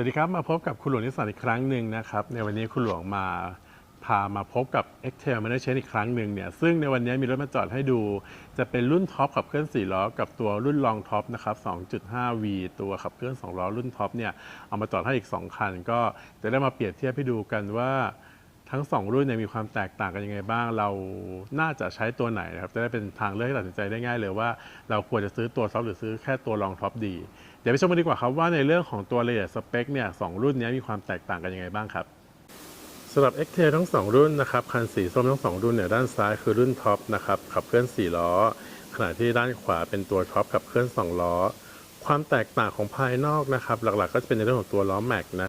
วัสดีครับมาพบกับคุณหลวงนิสสันอีกครั้งหนึ่งนะครับในวันนี้คุณหลวงมาพามาพบกับ x t e l m a n a g e อีกครั้งหนึ่งเนี่ยซึ่งในวันนี้มีรถมาจอดให้ดู จะเป็นรุ่นท็อปขับเคลื่อน4ล้อกับตัวรุ่นรองท็อปนะครับ 2.5V ตัวขับเคลื่อน2ล้อรุ่นท็อปเนี่ยเอามาจอดให้อีก 2 คัน ก็จะได้มาเปรียบเทียบให้ดูกันว่า ทั้ง 2 รุ่นเนี่ยมีความแตกต่างกันยังไงบ้าง เราน่าจะใช้ตัวไหนนะครับ จะได้เป็นทางเลือกให้ตัดสินใจได้ง่ายเลยว่าเราควรจะซื้อตัวท็อปหรือซื้อแค่ตัวรองท็อปดี เดี๋ยวไปชมกันดีกว่าครับว่าในเรื่องของตัวรายละเอียดสเปคเนี่ยสองรุ่นนี้มีความแตกต่างกันยังไงบ้างครับสำหรับ x t ทั้ง 2 รุ่นนะครับ คันสีส้มทั้ง 2 รุ่นเนี่ยด้านซ้ายคือรุ่นท็อปนะครับขับเคลื่อน 4 ล้อ ขณะที่ด้านขวาเป็นตัวท็อปขับเคลื่อน 2 ล้อ ความแตกต่างของภายนอกนะครับ หลักๆ ก็จะเป็นในเรื่องของตัวล้อแม็กนะ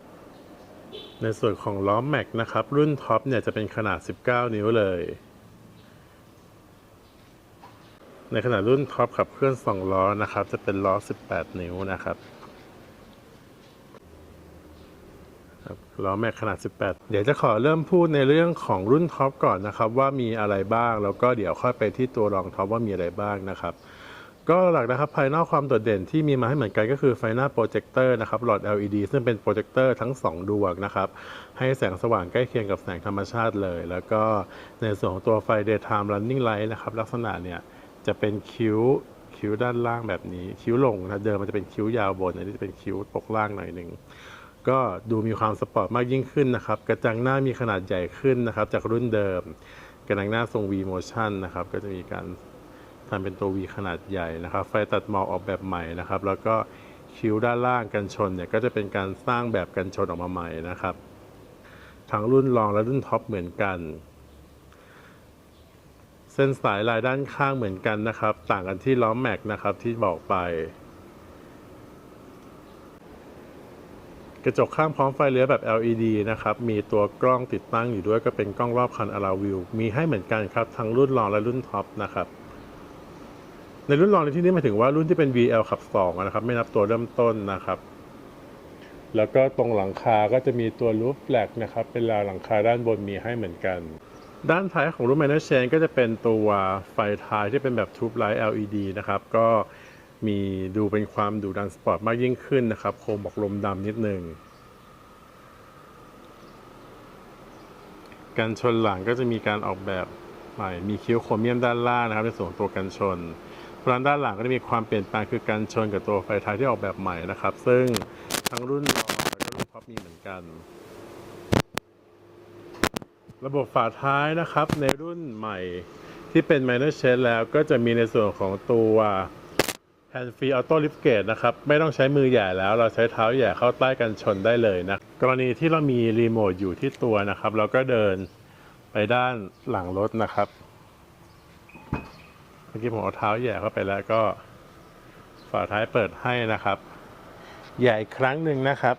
ในส่วนของล้อแม็กนะครับ รุ่นท็อปเนี่ยจะเป็นขนาด 19 นิ้วเลย ในขณะรุ่นท็อปขับเคลื่อน 2 ล้อนะครับ จะเป็นล้อ 18 นิ้วนะครับครับล้อแม็กขนาด 18 เดี๋ยวจะขอเริ่มพูดในเรื่องของรุ่นท็อปก่อนนะครับ ว่ามีอะไรบ้างแล้วก็เดี๋ยวค่อยไปที่ตัวรองท็อปว่ามีอะไรบ้างนะครับ ก็หลักนะครับภายนอกความโดดเด่นที่มีมาให้เหมือนกันก็คือไฟหน้าโปรเจคเตอร์นะครับหลอด LED ซึ่งเป็นโปรเจคเตอร์ทั้ง 2 ดวงนะครับให้แสงสว่างใกล้เคียงกับแสงธรรมชาติเลย แล้วก็ในส่วนของตัวไฟ daytime running light นะครับลักษณะเนี่ยจะเป็นคิ้วคิ้วด้านล่างแบบนี้ คิ้วลงนะเดิมมันจะเป็นคิ้วยาวบนอันนี้จะเป็นคิ้วตกล่างหน่อยหนึ่งก็ดูมีความสปอร์ตมากยิ่งขึ้นนะครับกระจังหน้ามีขนาดใหญ่ขึ้นนะครับจากรุ่นเดิมกระจังหน้าทรง V motion นะครับก็จะมีการ ทำเป็นตัว V ขนาดใหญ่นะครับ ไฟตัดหมอกออกแบบใหม่นะครับ แล้วก็คิ้วด้านล่างกันชนเนี่ยก็จะเป็นการสร้างแบบกันชนออกมาใหม่นะครับ ทั้งรุ่นรองและรุ่นท็อปเหมือนกัน เส้นสายลายด้านข้างเหมือนกันนะครับ ต่างกันที่ล้อแม็กนะครับที่บอกไป กระจกข้างพร้อมไฟเลี้ยวแบบ LED นะครับ มีตัวกล้องติดตั้งอยู่ด้วยก็เป็นกล้องรอบคันอลาวิวมีให้เหมือนกันครับทั้งรุ่นรองและรุ่นท็อปนะครับ ในรุ่นรองในที่นี้หมายถึงว่ารุ่นที่เป็น VL ขับ2นะครับ ไม่นับตัวเริ่มต้นนะครับ แล้วก็ตรงหลังคาก็จะมีตัวรูฟแฟลกนะครับ เป็นราวหลังคาด้านบนมีให้เหมือนกัน ด้านท้ายของรุ่น Minor Chain ก็จะเป็นตัวไฟท้ายที่เป็นแบบ Tube Light LED นะครับ ก็มีดูเป็นความดูดันสปอร์ตมากยิ่งขึ้นนะครับ โคมบอกลมดำนิดนึงกันชนหลังก็จะมีการออกแบบใหม่ มีคิ้วโครเมียมด้านล่างนะครับในส่วนตัวกันชน ราะฉะนั้นด้านหลังก็จะมีความเปลี่ยนแปลงคือการชนกับตัวไฟท้ายที่ออกแบบใหม่นะครับ ซึ่งทั้งรุ่นรอแล้วก็รุ่นท็อปมีเหมือนกัน ระบบฝาท้ายนะครับในรุ่นใหม่ที่เป็น minor c h a n แล้วก็จะมีในส่วนของตัว hand free auto lift gate นะครับ ไม่ต้องใช้มือแหย่แล้วเราใช้เท้าแหย่เข้าใต้กันชนได้เลยนะ กรณีที่เรามีรีโมทอยู่ที่ตัวนะครับ เราก็เดินไปด้านหลังรถนะครับ เมื่อกี้ผมเอาเท้าแหย่เข้าไปแล้วก็ฝาท้ายเปิดให้นะครับแหย่อีกครั้งหนึ่งนะครับ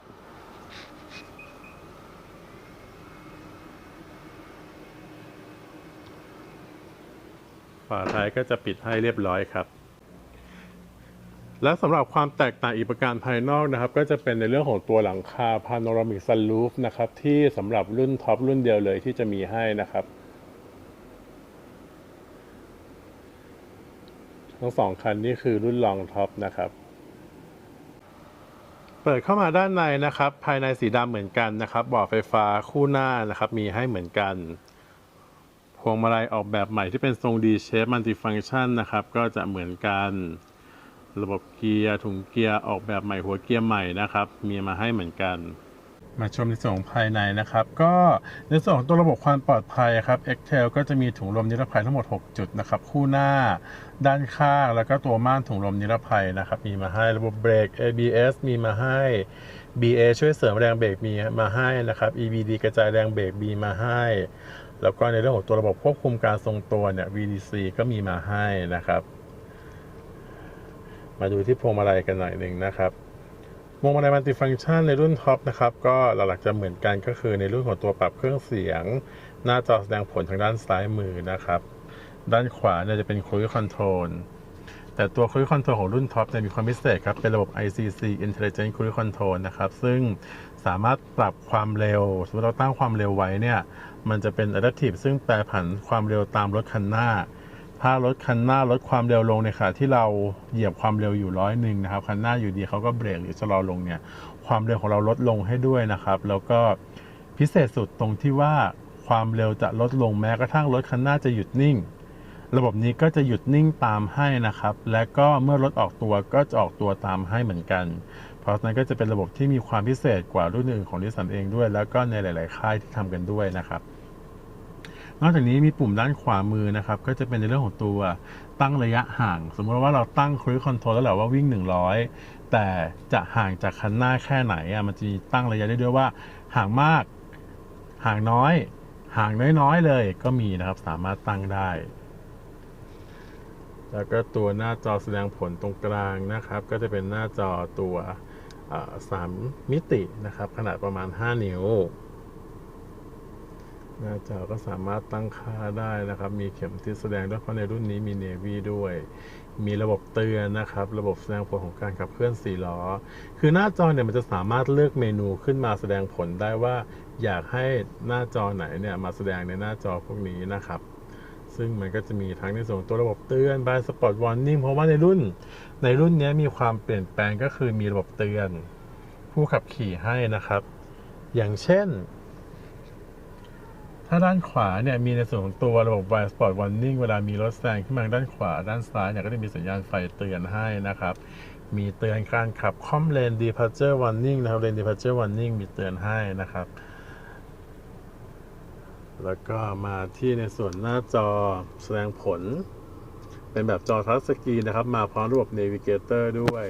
ฝาท้ายก็จะปิดให้เรียบร้อยครับ และสำหรับความแตกต่างอีกประการภายนอกนะครับ ก็จะเป็นในเรื่องของตัวหลังคา Panoramic Sunroof นะครับ ที่สำหรับรุ่นท็อปรุ่นเดียวเลยที่จะมีให้นะครับ ทั้งสองคันนี้คือรุ่นรองท็อปนะครับ เปิดเข้ามาด้านในนะครับ ภายในสีดำเหมือนกันนะครับเบาะไฟฟ้าคู่หน้านะครับ มีให้เหมือนกันพวงมาลัยออกแบบใหม่ที่เป็นทรง D shape multifunction นะครับ ก็จะเหมือนกัน ระบบเกียร์ถุงเกียร์ออกแบบใหม่หัวเกียร์ใหม่นะครับ มีมาให้เหมือนกัน มาชมในส่วนของภายในนะครับ ก็ในส่วนของตัวระบบความปลอดภัยครับ e x t e l ก็จะมีถุงลมนิรภัยทั้งหมด 6 จุดนะครับ คู่หน้า ด้านข้างแล้วก็ตัวม่านถุงลมนิรภัยนะครับ มีมาให้ระบบเบรก ABS มีมาให้ BA ช่วยเสริมแรงเบรกมีมาให้นะครับ EBD กระจายแรงเบรกมีมาให้ แล้วก็ในเรื่องของตัวระบบควบคุมการทรงตัวเนี่ย VDC ก็มีมาให้นะครับ มาดูที่พวงมาลัยกันหน่อยหนึ่งนะครับ วงมาลัยมัลติฟังก์ชันในรุ่นท็อปนะครับก็หลักๆจะเหมือนกันก็คือในรุ่นของตัวปรับเครื่องเสียง หน้าจอแสดงผลทางด้านซ้ายมือนะครับ ด้านขวาเนี่ยจะเป็น Cruise Control แต่ตัว Cruise Control ของรุ่นท็อปเนี่ยมีความพิเศษครับ เป็นระบบ ICC Intelligent Cruise Control นะครับ ซึ่งสามารถปรับความเร็ว สมมติเราตั้งความเร็วไว้เนี่ย มันจะเป็น Adaptive ซึ่งแปรผันความเร็วตามรถคันหน้า ถ้ารถคันหน้าลดความเร็วลงในขณะที่เราเหยียบความเร็วอยู่ร้อยหนึ่งนะครับคันหน้าอยู่ดีเขาก็เบรกหรือชะลอลงเนี่ยความเร็วของเราลดลงให้ด้วยนะครับ แล้วก็พิเศษสุดตรงที่ว่าความเร็วจะลดลงแม้กระทั่งรถคันหน้าจะหยุดนิ่ง ระบบนี้ก็จะหยุดนิ่งตามให้นะครับ และก็เมื่อรถออกตัวก็จะออกตัวตามให้เหมือนกัน เพราะฉะนั้นก็จะเป็นระบบที่มีความพิเศษกว่ารุ่นอื่นของนิสสันเองด้วย แล้วก็ในหลาย ๆ ค่ายที่ทำกันด้วยนะครับ นอกจากนี้มีปุ่มด้านขวามือนะครับ ก็จะเป็นในเรื่องของตัวตั้งระยะห่าง สมมติว่าเราตั้งครูคอนโทรลแล้วแหละว่าวิ่ง 100 แต่จะห่างจากคันหน้าแค่ไหนอะมันจะมีตั้งระยะได้ด้วยว่าห่างมาก ห่างน้อย ห่างน้อยๆเลยก็มีนะครับสามารถตั้งได้ แล้วก็ตัวหน้าจอแสดงผลตรงกลางนะครับ ก็จะเป็นหน้าจอตัวสามมิตินะครับ ขนาดประมาณ 5 นิ้ว หน้าจอก็สามารถตั้งค่าได้นะครับ มีเข็มทิศแสดงด้วยเพราะในรุ่นนี้มี Navy ด้วย มีระบบเตือนนะครับ ระบบแสดงผลของการขับเคลื่อน4ล้อ คือหน้าจอเนี่ยมันจะสามารถเลือกเมนูขึ้นมาแสดงผลได้ว่า อยากให้หน้าจอไหนเนี่ยมาแสดงในหน้าจอพวกนี้นะครับ ซึ่งมันก็จะมีทั้งในส่วนตัวระบบเตือน by Spot Warning เพราะว่าในรุ่น ในรุ่นนี้มีความเปลี่ยนแปลงก็คือมีระบบเตือน ผู้ขับขี่ให้นะครับ อย่างเช่น ถ้าด้านขวาเนี่ยมีในส่วนของตัวระบบ Blind Spot Warning เวลามีรถแซงขึ้นมาด้านขวา ด้านซ้ายเนี่ยก็จะมีสัญญาณไฟเตือนให้นะครับ มีเตือนการขับคอมเลน Departure Warning นะครับ Lane Departure Warning มีเตือนให้นะครับ แล้วก็มาที่ในส่วนหน้าจอแสดงผล เป็นแบบจอทัชสกรีนนะครับ มาพร้อมระบบ Navigator ด้วย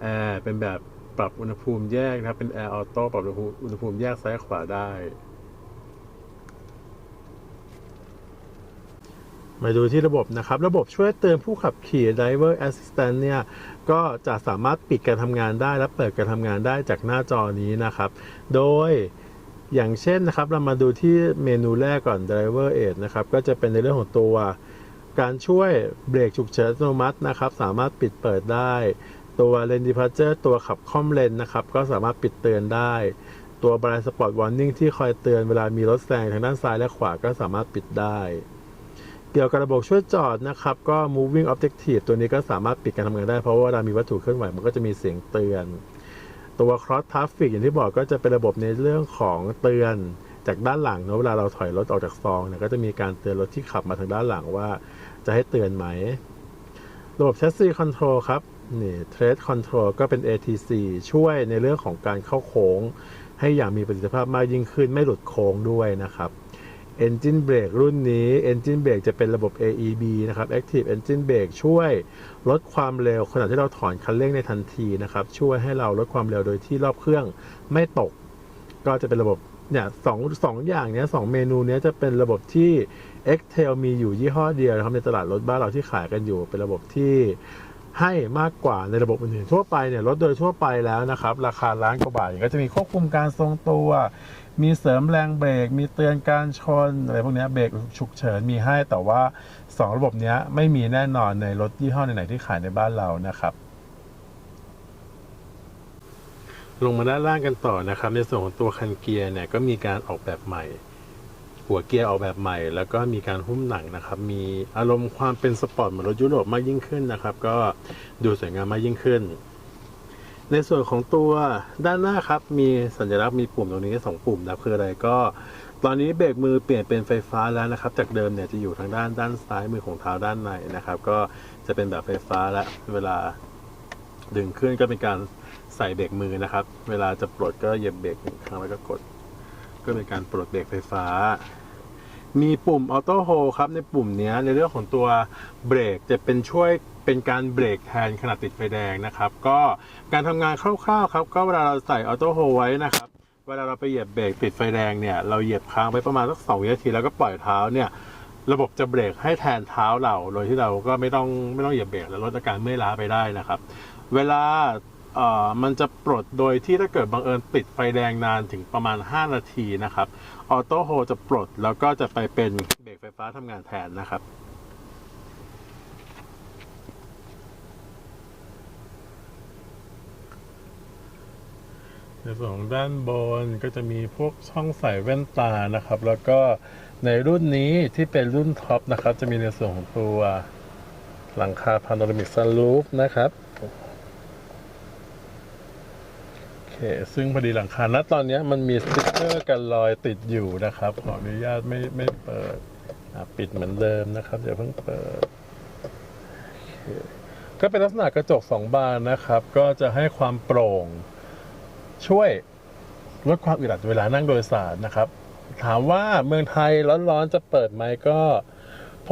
แอร์เป็นแบบ ปรับอุณหภูมิแยกนะครับ เป็น Air Auto ปรับอุณหภูมิแยกซ้ายขวาได้ มาดูที่ระบบนะครับ ระบบช่วยเตือนผู้ขับขี่ Driver Assistant เนี่ย ก็จะสามารถปิดการทำงานได้ และเปิดการทำงานได้จากหน้าจอนี้นะครับ โดยอย่างเช่นนะครับ เรามาดูที่เมนูแรกก่อน Driver Aid นะครับ ก็จะเป็นในเรื่องของตัว การช่วยเบรกฉุกเฉินอัตโนมัตินะครับ สามารถปิดเปิดได้ ตัว Lane Departure ตัวขับคอมเลนนะครับ ก็สามารถปิดเตือนได้ ตัว Blind Spot Warning ที่คอยเตือนเวลามีรถแซงทางด้านซ้ายและขวาก็สามารถปิดได้ เกี่ยวกับระบบช่วยจอดนะครับ ก็ moving objective ตัวนี้ก็สามารถปิดการทำงานได้เพราะว่าเวลามีวัตถุเคลื่อนไหวมันก็จะมีเสียงเตือน ตัว cross traffic อย่างที่บอกก็จะเป็นระบบในเรื่องของเตือนจากด้านหลังเนอะเวลาเราถอยรถออกจากซองเนี่ยก็จะมีการเตือนรถที่ขับมาทางด้านหลังว่า จะให้เตือนไหม ระบบ chassis control ครับ นี่ trade control ก็เป็น ATC ช่วยในเรื่องของการเข้าโค้ง ให้อย่างมีประสิทธิภาพมากยิ่งขึ้นไม่หลุดโค้งด้วยนะครับ Engine Brake รุ่นนี้ Engine Brake จะเป็นระบบ AEB นะครับ Active Engine Brake ช่วยลดความเร็วขณะที่เราถอนคันเร่งในทันทีนะครับ ช่วยให้เราลดความเร็วโดยที่รอบเครื่องไม่ตก ก็จะเป็นระบบเนี่ยสองสองอย่างเนี้ยสองเมนูเนี้ยจะเป็นระบบที่ Excel มีอยู่ยี่ห้อเดียวนะครับในตลาดรถบ้านเราที่ขายกันอยู่เป็นระบบที่ ให้มากกว่าในระบบอื่นๆทั่วไปเนี่ยรถโดยทั่วไปแล้วนะครับ ราคาล้านกว่าบาทก็จะมีควบคุมการทรงตัว มีเสริมแรงเบรก มีเตือนการชนอะไรพวกนี้เบรกฉุกเฉินมีให้แต่ว่า 2 ระบบเนี้ยไม่มีแน่นอนในรถยี่ห้อไหนๆที่ขายในบ้านเรานะครับ ลงมาด้านล่างกันต่อนะครับ ในส่วนของตัวคันเกียร์เนี่ยก็มีการออกแบบใหม่ หัวเกียร์ออกแบบใหม่ แล้วก็มีการหุ้มหนังนะครับ มีอารมณ์ความเป็นสปอร์ตเหมือนรถยุโรปมากยิ่งขึ้นนะครับ ก็ดูสวยงามมากยิ่งขึ้น ในส่วนของตัวด้านหน้าครับ มีสัญลักษณ์มีปุ่มตรงนี้สองปุ่มนะคืออะไรก็ตอนนี้เบรกมือเปลี่ยนเป็นไฟฟ้าแล้วนะครับ จากเดิมเนี่ยจะอยู่ทางด้านด้านซ้ายมือของเท้าด้านในนะครับ ก็จะเป็นแบบไฟฟ้าและเวลาดึงขึ้นก็เป็นการใส่เบรกมือนะครับ เวลาจะปลดก็เหยียบเบรกหนึ่งครั้งแล้วก็กด ก็เป็นการปลดเบรกไฟฟ้า มีปุ่มออโต้โฮครับในปุ่มเนี้ยในเรื่องของตัวเบรกจะเป็นช่วยเป็นการเบรกแทนขณะติดไฟแดงนะครับ ก็การทำงานคร่าวๆครับ ก็เวลาเราใส่ออโต้โฮไว้นะครับเวลาเราไปเหยียบเบรกติดไฟแดงเนี่ยเราเหยียบค้างไว้ประมาณสักสองวินาทีแล้วก็ปล่อยเท้าเนี่ยระบบจะเบรกให้แทนเท้าเราโดยที่เราก็ไม่ต้องไม่ต้องเหยียบเบรกแล้วลดอาการเมื่อยล้าไปได้นะครับ เวลา มันจะปลดโดยที่ถ้าเกิดบังเอิญติดไฟแดงนานถึงประมาณ 5 นาทีนะครับ ออโต้โฮจะปลดแล้วก็จะไปเป็นเบรกไฟฟ้าทำงานแทนนะครับในส่วนของด้านบนก็จะมีพวกช่องใส่แว่นตานะครับ แล้วก็ในรุ่นนี้ที่เป็นรุ่นท็อปนะครับ จะมีในส่วนของตัวหลังคาพาโนรามิกซันรูฟนะครับ ซึ่งพอดีหลังคาณตอนนี้มันมีสติ๊กเกอร์กันรอยติดอยู่นะครับ ขออนุญาตไม่ไม่เปิดปิดเหมือนเดิมนะครับอย่าเพิ่งเปิด ก็เป็นลักษณะกระจกสองบานนะครับ ก็จะให้ความโปร่ง ช่วยลดความอึดอัดเวลานั่งโดยสารนะครับ ถามว่าเมืองไทยร้อนๆจะเปิดไหมก็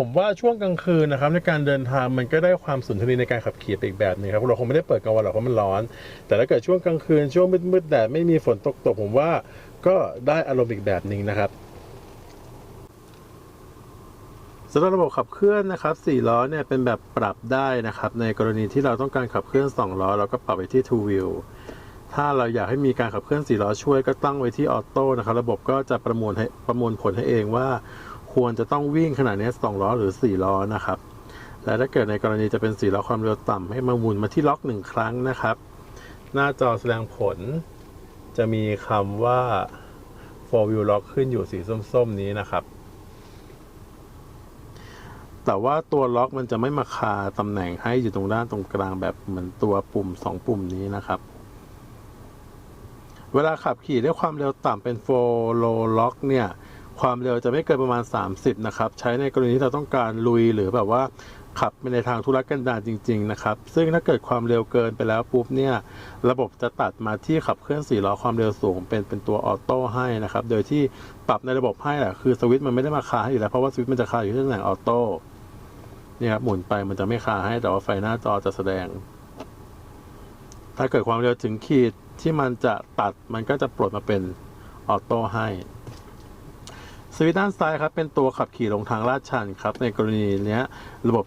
ผมว่าช่วงกลางคืนนะครับในการเดินทางมันก็ได้ความสุนทรีในการขับขี่อีกแบบหนึงครับเราคงไม่ได้เปิดกลางวันหรอกเพราะมันร้อน แต่ถ้าเกิดช่วงกลางคืนช่วงมืดๆแดดไม่มีฝนตกตกผมว่าก็ได้อารมณ์อีกแบบหนึ่งนะครับสำหรับระบบขับเคลื่อนนะครับ4ล้อเนี่ยเป็นแบบปรับได้นะครับ ในกรณีที่เราต้องการขับเคลื่อน 2 ล้อ เราก็ปรับไปที่ two wheel ถ้าเราอยากให้มีการขับเคลื่อน 4 ล้อช่วยก็ตั้งไว้ที่ออโต้นะครับ ระบบก็จะประมวลให้ประมวลผลให้เองว่า ควรจะต้องวิ่งขนาดนี้2ล้อหรือ 4 ล้อนะครับ และถ้าเกิดในกรณีจะเป็น 4 ล้อความเร็วต่ำให้มาหมุนมาที่ล็อกหนึ่งครั้งนะครับ หน้าจอแสดงผล จะมีคำว่า4 wheel lock ขึ้นอยู่สีส้ม ๆ นี้นะครับ แต่ว่าตัวล็อกมันจะไม่มาคาตำแหน่งให้อยู่ตรงด้านตรงกลางแบบเหมือนตัวปุ่ม 2 ปุ่มนี้นะครับเวลาขับขี่ด้วยความเร็วต่ำเป็น4 low lock เนี่ย ความเร็วจะไม่เกินประมาณ 30 นะครับ ใช้ในกรณีที่เราต้องการลุยหรือแบบว่าขับไปในทางธุรกันดารจริง ๆ นะครับ ซึ่งถ้าเกิดความเร็วเกินไปแล้วปุ๊บเนี่ย ระบบจะตัดมาที่ขับเคลื่อน4ล้อความเร็วสูง เป็นเป็นตัวออโต้ให้นะครับ โดยที่ปรับในระบบให้แหละคือสวิตช์มันไม่ได้มาคาให้อยู่แล้ว เพราะว่าสวิตช์มันจะคาอยู่ที่ตำแหน่งออโต้เนี่ยครับหมุนไปมันจะไม่คาให้แต่ว่าไฟหน้าจอจะแสดง ถ้าเกิดความเร็วถึงขีดที่มันจะตัดมันก็จะปลดมาเป็นออโต้ให้ สวิตอนสไตล์ครับเป็นตัวขับขี่ลงทางลาดชันครับ ในกรณีนี้ระบบ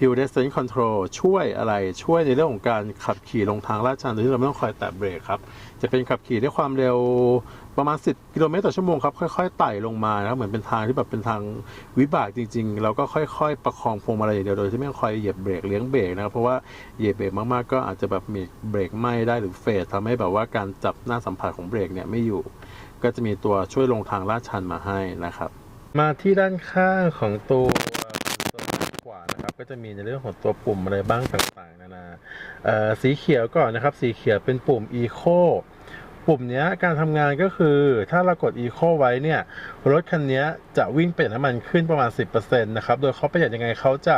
Hill Descent Control ช่วยอะไรช่วยในเรื่องของการขับขี่ลงทางลาดชันโดยที่เราไม่ต้องคอยแตะเบรกครับ จะเป็นขับขี่ด้วยความเร็ว ประมาณ 10 กิโลเมตรต่อชั่วโมงครับค่อยๆไต่ลงมานะครับเหมือนเป็นทางที่แบบเป็นทางวิบากจริง ๆ เราก็ค่อย ๆ ประคองพวงมาลัยอย่างเดียวโดยที่ไม่ต้องคอยเหยียบเบรกเลี้ยงเบรกนะครับเพราะว่าเหยียบเบรกมากๆก็อาจจะแบบมีเบรกไหม้ได้หรือเฟดทำให้แบบว่าการจับหน้าสัมผัสของเบรกเนี่ยไม่อยู่ ก็จะมีตัวช่วยลงทางลาดชันมาให้นะครับ มาที่ด้านข้างของตัวตัวด้านขวาครับก็จะมีในเรื่องของตัวปุ่มอะไรบ้างต่างๆนานาสีเขียวก่อนนะครับ สีเขียวเป็นปุ่ม Eco ปุ่มนี้การทำงานก็คือถ้าเรากด Eco ไว้เนี่ย รถคันนี้จะวิ่งประหยัดน้ำมันขึ้นประมาณ 10%นะครับ โดยเขาประหยัดยังไงเขาจะ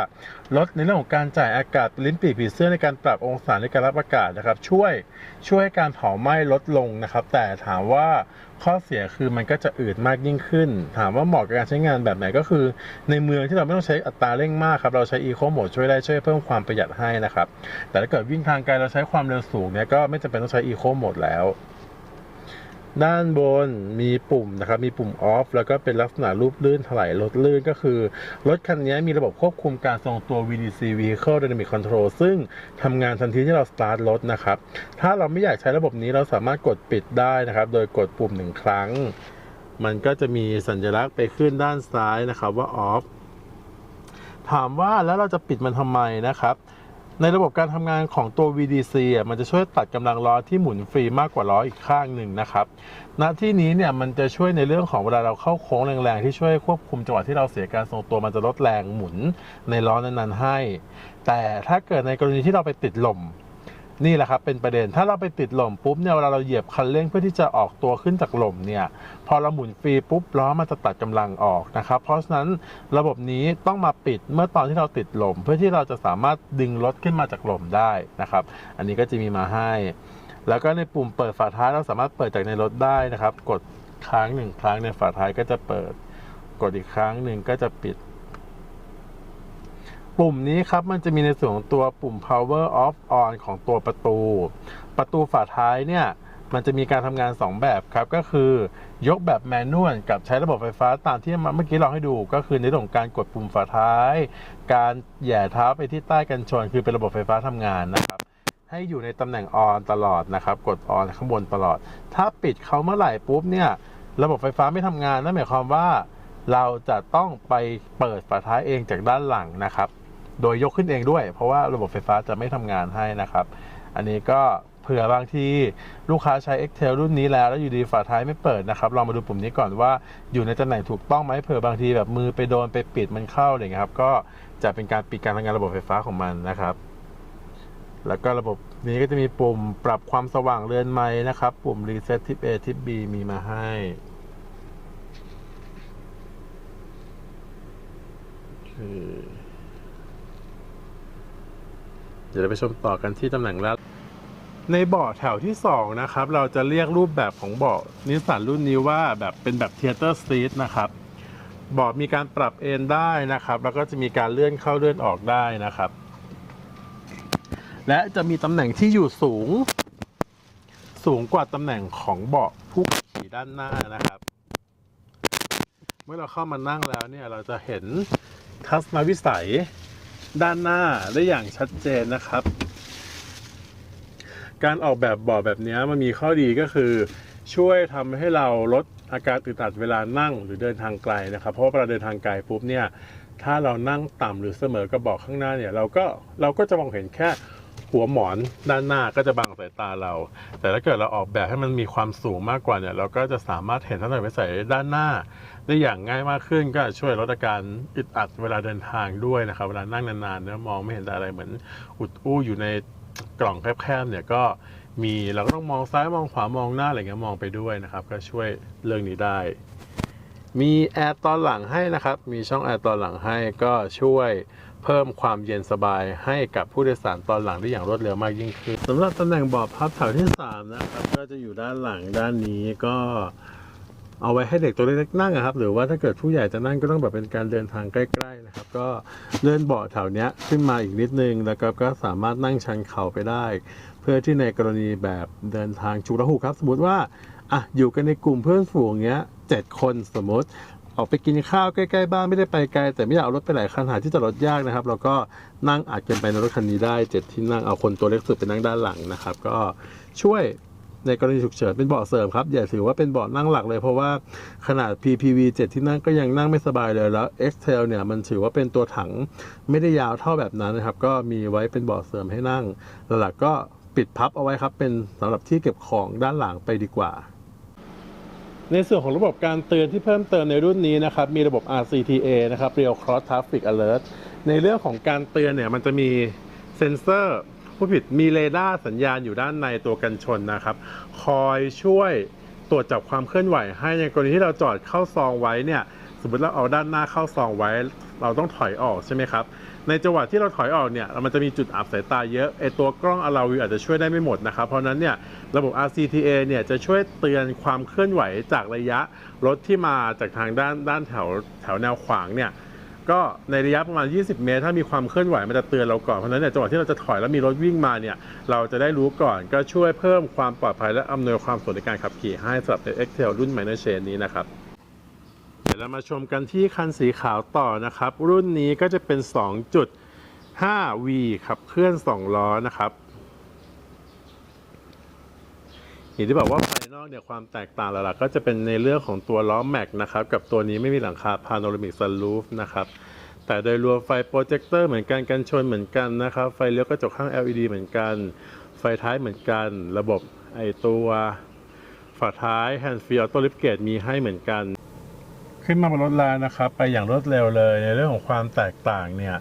ลดในเรื่องของการจ่ายอากาศลิ้นปี่ผีเสื้อในการปรับองศาในการรับอากาศนะครับ ช่วยช่วยให้การเผาไหม้ลดลงนะครับ แต่ถามว่าข้อเสียคือมันก็จะอืดมากยิ่งขึ้น ถามว่าเหมาะกับการใช้งานแบบไหนก็คือ ในเมืองที่เราไม่ต้องใช้อัตราเร่งมากครับ เราใช้ Eco Mode ช่วยได้ช่วยเพิ่มความประหยัดให้นะครับ แต่ถ้าเกิดวิ่งทางไกลเราใช้ความเร็วสูงเนี่ยก็ไม่จำเป็นต้องใช้ Eco Mode แล้ว ด้านบนมีปุ่มนะครับ มีปุ่ม off แล้วก็เป็นลักษณะรูปลื่นถลายรถลื่นก็คือ รถคันนี้มีระบบควบคุมการทรงตัว VDC Vehicle Dynamic Control ซึ่งทำงานทันทีที่เราสตาร์ทรถนะครับ ถ้าเราไม่อยากใช้ระบบนี้เราสามารถกดปิดได้นะครับ โดยกดปุ่มหนึ่งครั้ง มันก็จะมีสัญลักษณ์ไปขึ้นด้านซ้ายนะครับว่า off ถามว่าแล้วเราจะปิดมันทำไมนะครับ ในระบบการทำงานของตัว VDC อะมันจะช่วยตัดกำลังล้อที่หมุนฟรีมากกว่าล้ออีกข้างหนึ่งนะครับณที่นี้เนี่ยมันจะช่วยในเรื่องของเวลาเราเข้าโค้งแรงๆ ที่ช่วยควบคุมจังหวะที่เราเสียการทรงตัวมันจะลดแรงหมุนในล้อนั้นๆให้ แต่ถ้าเกิดในกรณีที่เราไปติดลม นี่แหละครับเป็นประเด็นถ้าเราไปติดลมปุ๊บเนี่ยเวลาเราเหยียบคันเร่งเพื่อที่จะออกตัวขึ้นจากลมเนี่ยพอเราหมุนฟรีปุ๊บล้อมันจะตัดกำลังออกนะครับ เพราะฉะนั้นระบบนี้ต้องมาปิดเมื่อตอนที่เราติดลมเพื่อที่เราจะสามารถดึงรถขึ้นมาจากลมได้นะครับ อันนี้ก็จะมีมาให้ แล้วก็ในปุ่มเปิดฝาท้ายเราสามารถเปิดจากในรถได้นะครับ กดค้างหนึ่งครั้งในฝาท้ายก็จะเปิด กดอีกครั้งหนึ่งก็จะปิด ปุ่มนี้ครับมันจะมีในส่วนของตัวปุ่ม power off on ของตัวประตู ประตูฝาท้ายเนี่ยมันจะมีการทำงาน 2 แบบครับก็คือยกแบบแมนนวลกับใช้ระบบไฟฟ้าตามที่เมื่อกี้เราให้ดูก็คือในเรื่องของการกดปุ่มฝาท้าย การแหย่เท้าไปที่ใต้กันชน คือเป็นระบบไฟฟ้าทำงานนะครับ ให้อยู่ในตำแหน่งออนตลอดนะครับ กดออนข้างบนตลอด ถ้าปิดเขาเมื่อไหร่ปุ๊บเนี่ยระบบไฟฟ้าไม่ทำงานนั่นหมายความว่า เราจะต้องไปเปิดฝาท้ายเองจากด้านหลังนะครับ โดยยกขึ้นเองด้วย เพราะว่าระบบไฟฟ้าจะไม่ทำงานให้นะครับ อันนี้ก็เผื่อบางทีลูกค้าใช้ Excel รุ่นนี้แล้ว แล้วอยู่ดีฝาท้ายไม่เปิดนะครับลองมาดูปุ่มนี้ก่อนว่าอยู่ในตำแหน่งถูกต้องไหมเผื่อบางทีแบบมือไปโดนไปปิดมันเข้าอะไรอย่างเงี้ยครับ ก็จะเป็นการปิดการทำงานระบบไฟฟ้าของมันนะครับ แล้วก็ระบบนี้ก็จะมีปุ่มปรับความสว่างเรือนไม้นะครับ ปุ่ม reset ทิป A ทิป B มีมาให้โอเค ดี๋ยวเราไปชมต่อกันที่ตำแหน่งแรกในเบาะแถวที่ 2 นะครับ เราจะเรียกรูปแบบของเบาะนิสสันรุ่นนี้ว่าแบบเป็นแบบเทเตอร์ส e ี t นะครับเบาะมีการปรับเอนได้นะครับ แล้วก็จะมีการเลื่อนเข้าเลื่อนออกได้นะครับ และจะมีตำแหน่งที่อยู่สูง สูงกว่าตำแหน่งของเบาะผู้ขี่ด้านหน้านะครับ เมื่อเราเข้ามานั่งแล้วเนี่ยเราจะเห็นทัศนวิสัย ด้านหน้าได้อย่างชัดเจนนะครับ การออกแบบบ่อแบบนี้มันมีข้อดีก็คือ ช่วยทำให้เราลดอาการอึดอัดเวลานั่งหรือเดินทางไกลนะครับ เพราะว่าเวลาเดินทางไกลปุ๊บเนี่ยถ้าเรานั่งต่ำหรือเสมอกับบอกข้างหน้าเนี่ยเราก็เราก็จะมองเห็นแค่ หัวหมอนด้านหน้าก็จะบังสายตาเรา แต่ถ้าเกิดเราออกแบบให้มันมีความสูงมากกว่าเนี่ย เราก็จะสามารถเห็นทัศนวิสัยด้านหน้า ได้อย่างง่ายมากขึ้นก็ช่วยลดอาการอึดอัดเวลาเดินทางด้วยนะครับเวลานั่งนานๆเนี่ยมองไม่เห็นอะไรเหมือนอุดอู้อยู่ในกล่องแคบๆเนี่ยก็มีเราก็ต้องมองซ้ายมองขวามองหน้าอะไรเงี้ยมองไปด้วยนะครับ ก็ช่วยเรื่องนี้ได้ มีแอร์ตอนหลังให้นะครับ มีช่องแอร์ตอนหลังให้ก็ช่วย เพิ่มความเย็นสบายให้กับผู้โดยสารตอนหลังได้อย่างรวดเร็วมากยิ่งขึ้นสำหรับตำแหน่งเบาะพับแถวที่ 3 นะครับ ก็จะอยู่ด้านหลังด้านนี้ก็เอาไว้ให้เด็กตัวเล็กๆนั่งอะครับ หรือว่าถ้าเกิดผู้ใหญ่จะนั่งก็ต้องแบบเป็นการเดินทางใกล้ๆนะครับ ก็เลื่อนเบาะแถวเนี้ยขึ้นมาอีกนิดนึงแล้วก็ก็สามารถนั่งชันเข่าไปได้ เพื่อที่ในกรณีแบบเดินทางฉุกละหุกครับ สมมติว่าอะอยู่กันในกลุ่มเพื่อนฝูงเงี้ยเจ็ดคนสมมติ ออกไปกินข้าวใกล้ๆบ้านไม่ได้ไปไกล แต่ไม่อยากเอารถไปหลายคันหาที่จอดรถยากนะครับ เราก็นั่งอัดกันไปในรถคันนี้ได้เจ็ดที่นั่งเอาคนตัวเล็กสุดไปนั่งด้านหลังนะครับ ก็ช่วยในกรณีฉุกเฉินเป็นเบาะเสริมครับ อย่าถือว่าเป็นเบาะนั่งหลักเลยเพราะว่าขนาด PPV 7 ที่นั่งก็ยังนั่งไม่สบายเลยแล้ว X-Tail เนี่ยมันถือว่าเป็นตัวถังไม่ได้ยาวเท่าแบบนั้นนะครับ ก็มีไว้เป็นเบาะเสริมให้นั่งหลักก็ปิดพับเอาไว้ครับ เป็นสำหรับที่เก็บของด้านหลังไปดีกว่า ในส่วนของระบบการเตือนที่เพิ่มเติมในรุ่นนี้นะครับมีระบบ RCTA นะครับ Real Cross Traffic Alert ในเรื่องของการเตือนเนี่ยมันจะมีเซ็นเซอร์ผู้ผิดมีเรดาร์สัญญาณอยู่ด้านในตัวกันชนนะครับ คอยช่วยตรวจจับความเคลื่อนไหว ให้ในกรณีที่เราจอดเข้าซองไว้เนี่ยสมมติเราเอาด้านหน้าเข้าซองไว้ เราต้องถอยออกใช่ไหมครับ ในจังหวะที่เราถอยออกเนี่ยมันจะมีจุดอับสายตาเยอะไอตัวกล้องอลาวิวอาจจะช่วยได้ไม่หมดนะครับ เพราะนั้นเนี่ยระบบ RCTA เนี่ยจะช่วยเตือนความเคลื่อนไหวจากระยะรถที่มาจากทางด้านด้านแถวแถวแนวขวางเนี่ยก็ในระยะประมาณ 20 เมตร ถ้ามีความเคลื่อนไหวมันจะเตือนเราก่อน เพราะฉะนั้นเนี่ยจังหวะที่เราจะถอยแล้วมีรถวิ่งมาเนี่ย เราจะได้รู้ก่อน ก็ช่วยเพิ่มความปลอดภัยและอำนวยความสะดวกในการขับขี่ให้สำหรับ Excel รุ่น Minor Chain นี้นะครับ เดี๋ยวเรามาชมกันที่คันสีขาวต่อนะครับ รุ่นนี้ก็จะเป็น 2.5V ขับเคลื่อน 2 ล้อนะครับอย่างที่บอกว่าภายนอกเนี่ยความแตกต่างหลักๆก็จะเป็นในเรื่องของตัวล้อแม็กนะครับ กับตัวนี้ไม่มีหลังคาพาโนรามิกซันรูฟนะครับแต่โดยรวมไฟโปรเจคเตอร์เหมือนกันกันชนเหมือนกันนะครับ ไฟเลี้ยวกระจกข้าง LED เหมือนกัน ไฟท้ายเหมือนกัน ระบบไอตัวฝาท้ายแฮนด์ฟรีออโต้ลิฟเกตมีให้เหมือนกัน ขึ้นมาบนรถแล้วนะครับ ไปอย่างรวดเร็วเลย ในเรื่องของความแตกต่างเนี่ย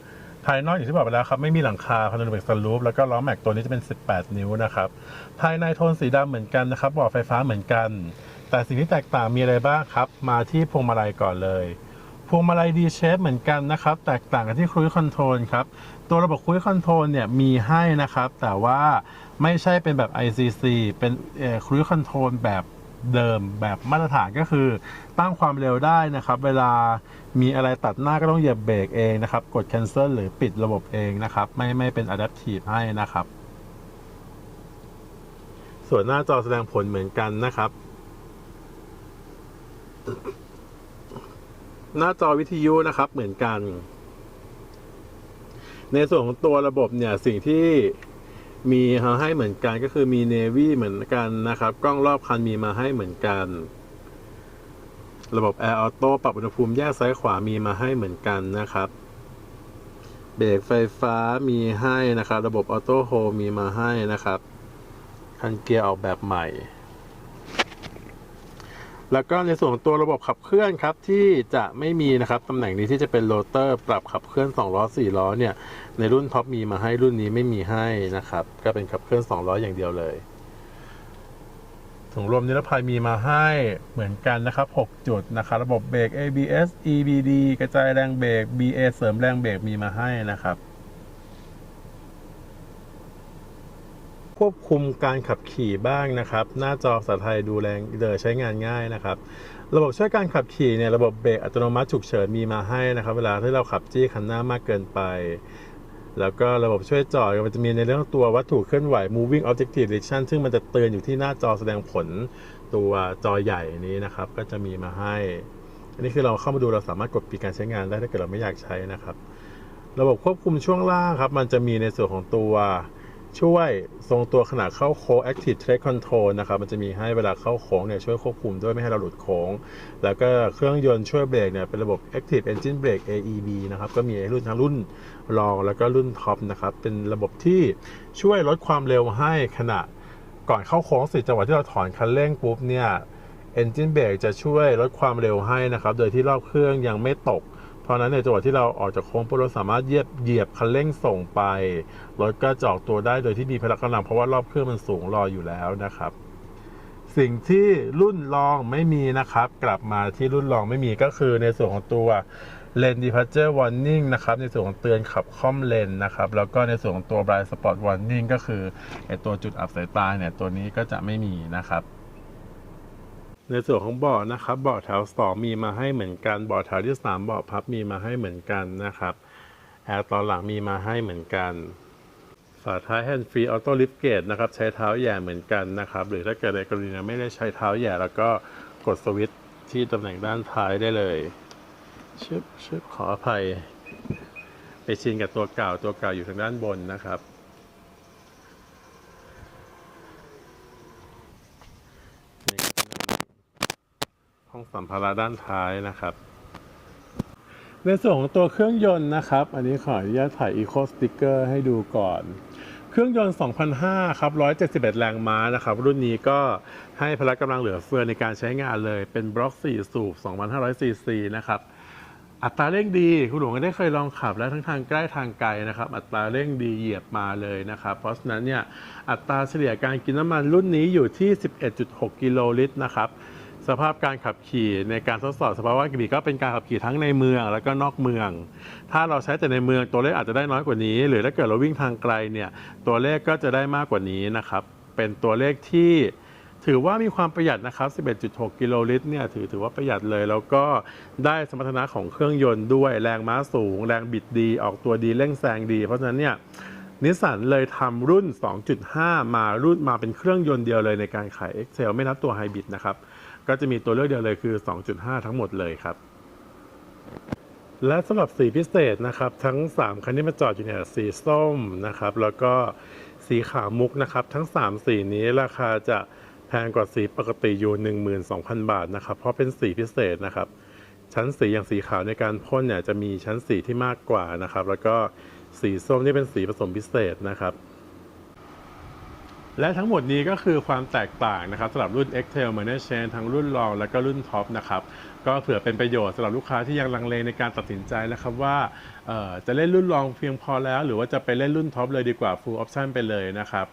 ภายนอกอย่างที่บอกไปแล้วครับไม่มีหลังคาพาโนรามิกซันรูฟแล้วก็ล้อแม็กตัวนี้จะเป็น 18 นิ้วนะครับภายในโทนสีดำเหมือนกันนะครับบาะไฟฟ้าเหมือนกัน แต่สิ่งที่แตกต่างมีอะไรบ้างครับ มาที่พวงมาลัยก่อนเลยพวงมาลัย D shape เหมือนกันนะครับ แตกต่างกันที่ Cruise Control ครับ ตัวระบบ Cruise Control เนี่ยมีให้นะครับ แต่ว่าไม่ใช่เป็นแบบ ICC เป็นเอ่อ Cruise Control แบบ เดิมแบบมาตรฐานก็คือ ตั้งความเร็วได้นะครับ เวลามีอะไรตัดหน้าก็ต้องเหยียบเบรกเองนะครับ กด cancel หรือปิดระบบเองนะครับ ไม่ไม่เป็น adaptive ให้นะครับ ส่วนหน้าจอแสดงผลเหมือนกันนะครับ หน้าจอวิทยุนะครับเหมือนกัน ในส่วนของตัวระบบเนี่ยสิ่งที่ มีเขาให้เหมือนกันก็คือมี Navy เหมือนกันนะครับ กล้องรอบคันมีมาให้เหมือนกัน ระบบ Air Auto ปรับอุณหภูมิแยกซ้ายขวามีมาให้เหมือนกันนะครับ เบรกไฟฟ้ามีให้นะครับ ระบบออโต้โฮมีมาให้นะครับ คันเกียร์ออกแบบใหม่ แล้วก็ในส่วนของตัวระบบขับเคลื่อนครับที่จะไม่มีนะครับตำแหน่งนี้ที่จะเป็นโรเตอร์ ปรับขับเคลื่อน2ล้อ4ล้อเนี่ยในรุ่นท็อปมีมาให้รุ่นนี้ไม่มีให้นะครับก็เป็นขับเคลื่อน2ล้ออย่างเดียวเลยถุงลมนิรภัยมีมาให้เหมือนกันนะครับ 6 จุดนะครับระบบเบรก ABS EBD กระจายแรงเบรก BA เสริมแรงเบรกมีมาให้นะครับ ควบคุมการขับขี่บ้างนะครับ หน้าจอภาษาไทยดูแรงเดอใช้งานง่ายนะครับ ระบบช่วยการขับขี่เนี่ยระบบเบรกอัตโนมัติฉุกเฉินมีมาให้นะครับ เวลาที่เราขับจี้คันหน้ามากเกินไป แล้วก็ระบบช่วยจอดมันจะมีในเรื่องตัววัตถุเคลื่อนไหว moving objective detection ซึ่งมันจะเตือนอยู่ที่หน้าจอแสดงผลตัวจอใหญ่นี้นะครับ ก็จะมีมาให้ อันนี้คือเราเข้ามาดูเราสามารถกดปิดการใช้งานได้ถ้าเกิดเราไม่อยากใช้นะครับ ระบบควบคุมช่วงล่างครับ มันจะมีในส่วนของตัว ช่วยทรงตัวขณะเข้าโค้ง Active Track Control นะครับ มันจะมีให้เวลาเข้าโค้งเนี่ยช่วยควบคุมด้วยไม่ให้เราหลุดโค้ง แล้วก็เครื่องยนต์ช่วยเบรกเนี่ยเป็นระบบ Active Engine Brake AEB นะครับ ก็มีให้รุ่นทั้งรุ่นรองแล้วก็รุ่นท็อปนะครับ เป็นระบบที่ช่วยลดความเร็วให้ขณะก่อนเข้าโค้งสิจังหวะที่เราถอนคันเร่งปุ๊บเนี่ย Engine Brake จะช่วยลดความเร็วให้นะครับ โดยที่รอบเครื่องยังไม่ตก เพราะนั้นในจังหวะที่เราออกจากโค้งปุ๊บเราสามารถเหยียบเหยียบคันเร่งส่งไปรถก็จอกตัวได้โดยที่มีพละกำลังเพราะว่ารอบเครื่องมันสูงรออยู่แล้วนะครับ สิ่งที่รุ่นรองไม่มีนะครับ กลับมาที่รุ่นรองไม่มีก็คือในส่วนของตัว Lane Departure Warning นะครับในส่วนของเตือนขับค่อมเลนนะครับ แล้วก็ในส่วนของตัว Blind Spot Warning ก็คือไอตัวจุดอับสายตาเนี่ยตัวนี้ก็จะไม่มีนะครับ ในส่วนของเบาะนะครับเบาะแถว2มีมาให้เหมือนกันเบาะแถวที่3เบาะพับมีมาให้เหมือนกันนะครับแอร์ตอนหลังมีมาให้เหมือนกันฝาท้ายแฮนด์ฟรีออโต้ลิฟเกตนะครับใช้เท้าแหย่เหมือนกันนะครับหรือถ้าเกิดในกรณีไม่ได้ใช้เท้าแหย่แล้วก็กดสวิตช์ที่ตำแหน่งด้านท้ายได้เลยชึบชึบขออภัย ไปชินกับตัวเก่าตัวเก่าอยู่ทางด้านบนนะครับ นี่ก็เป็น ห้องสัมภาระด้านท้ายนะครับ ในส่วนของตัวเครื่องยนต์นะครับ อันนี้ขออนุญาตถ่าย Eco Sticker ให้ดูก่อนเครื่องยนต์ 2005 ครับ 171 แรงม้า นะครับ รุ่นนี้ก็ให้พละกำลังเหลือเฟือในการใช้งานเลย เป็นบล็อก 4 สูบ 2,500 ซีซี นะครับ อัตราเร่งดี คุณหลวงก็ได้เคยลองขับแล้วทั้งทางใกล้ทางไกลนะครับ อัตราเร่งดีเหยียบมาเลยนะครับ เพราะฉะนั้นเนี่ย อัตราเฉลี่ยการกินน้ำมันรุ่นนี้อยู่ที่ 11.6 กิโลลิตรนะครับ สภาพการขับขี่ในการทดสอบสภาวะอากาศก็เป็นการขับขี่ทั้งในเมืองแล้วก็นอกเมือง ถ้าเราใช้แต่ในเมืองตัวเลขอาจจะได้น้อยกว่านี้ หรือถ้าเกิดเราวิ่งทางไกลเนี่ยตัวเลขก็จะได้มากกว่านี้นะครับ เป็นตัวเลขที่ถือว่ามีความประหยัดนะครับ 11.6 กิโลลิตรเนี่ยถือถือว่าประหยัดเลย แล้วก็ได้สมรรถนะของเครื่องยนต์ด้วย แรงม้าสูง แรงบิดดี ออกตัวดี เร่งแซงดี เพราะฉะนั้นเนี่ยนิสสันเลยทำรุ่น 2.5 มารุ่นมาเป็นเครื่องยนต์เดียวเลยในการขาย Excel ไม่นับตัวไฮบริดนะครับ ก็จะมีตัวเลือกเดียวเลยคือ 2.5 ทั้งหมดเลยครับ และสำหรับสีพิเศษนะครับ ทั้ง 3 คันที่มาจอดอยู่เนี่ยสีส้มนะครับ แล้วก็สีขาวมุกนะครับ ทั้ง 3 สีนี้ราคาจะแพงกว่าสีปกติอยู่ 12,000 บาทนะครับ เพราะเป็นสีพิเศษนะครับ ชั้นสีอย่างสีขาวในการพ่นเนี่ยจะมีชั้นสีที่มากกว่านะครับ แล้วก็สีส้มนี่เป็นสีผสมพิเศษนะครับ และทั้งหมดนี้ก็คือความแตกต่างนะครับสำหรับรุ่น Excel m a n a g e Chain ทั้งรุ่นรองและก็รุ่นท็อปนะครับก็เผื่อเป็นประโยชน์สำหรับลูกค้าที่ยังลังเลในการตัดสินใจนะครับว่าจะเล่นรุ่นรองเพียงพอแล้ว หรือว่าจะไปเล่นรุ่นท็อปเลยดีกว่า full option ไปเลยนะครับ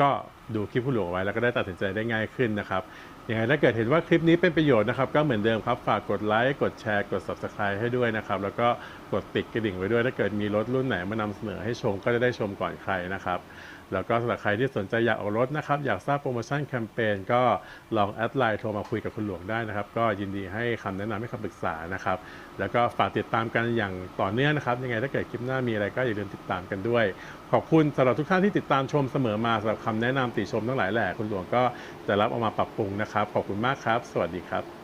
ก็ดูคลิปผู้หลวงเอไว้แล้วก็ได้ตัดสินใจได้ง่ายขึ้นนะครับยังไงถ้าเกิดเห็นว่าคลิปนี้เป็นประโยชน์นะครับ ก็เหมือนเดิมครับฝากกดไลค์กดแชร์กด subscribe ให้ด้วยนะครับ แล้วก็กดติดกระดิ่งไว้ด้วย ถ้าเกิดมีรถรุ่นไหนมานำเสนอให้ชมก็จะได้ชมก่อนใครนะครับ แล้วก็สำหรับใครที่สนใจอยากออกรถนะครับ อยากทราบโปรโมชั่นแคมเปญก็ลองแอดไลน์โทรมาคุยกับคุณหลวงได้นะครับ ก็ยินดีให้คำแนะนำให้คำปรึกษานะครับ แล้วก็ฝากติดตามกันอย่างต่อเนื่องนะครับ ยังไงถ้าเกิดคลิปหน้ามีอะไรก็อย่าลืมติดตามกันด้วย ขอบคุณสำหรับทุกท่านที่ติดตามชมเสมอมาสำหรับคำแนะนำติชมทั้งหลายแหละคุณหลวงก็จะรับเอามาปรับปรุงนะครับ ขอบคุณมากครับ สวัสดีครับ